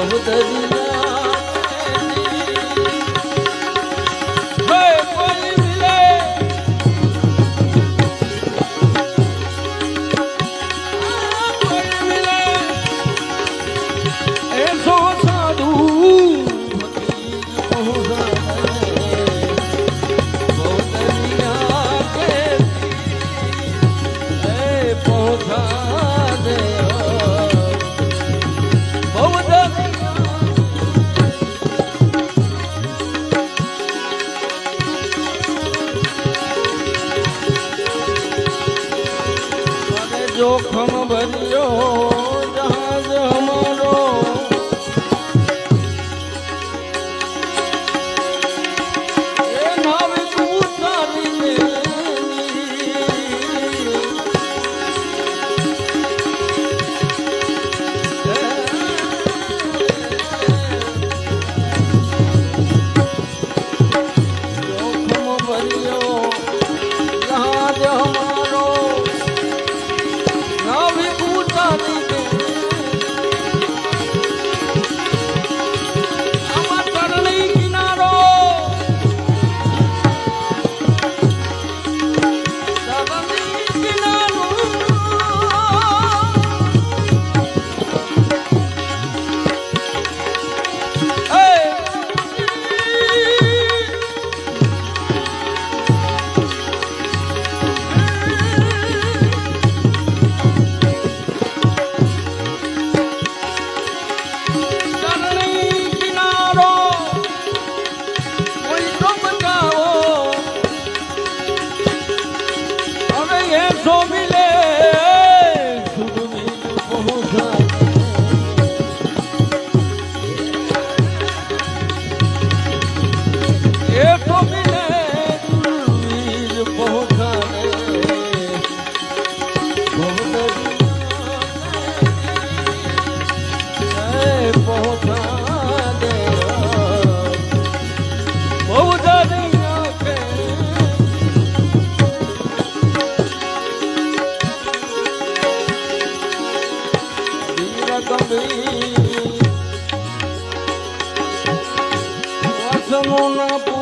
Como teve જોખમ ભર્યો Come on up.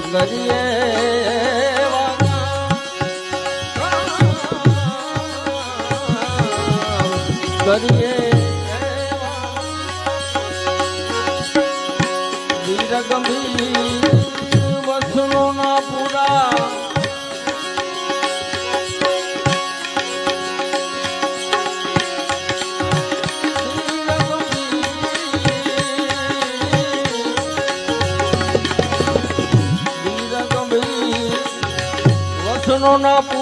કરીએ કરીએ. વીર ગંભીર কোন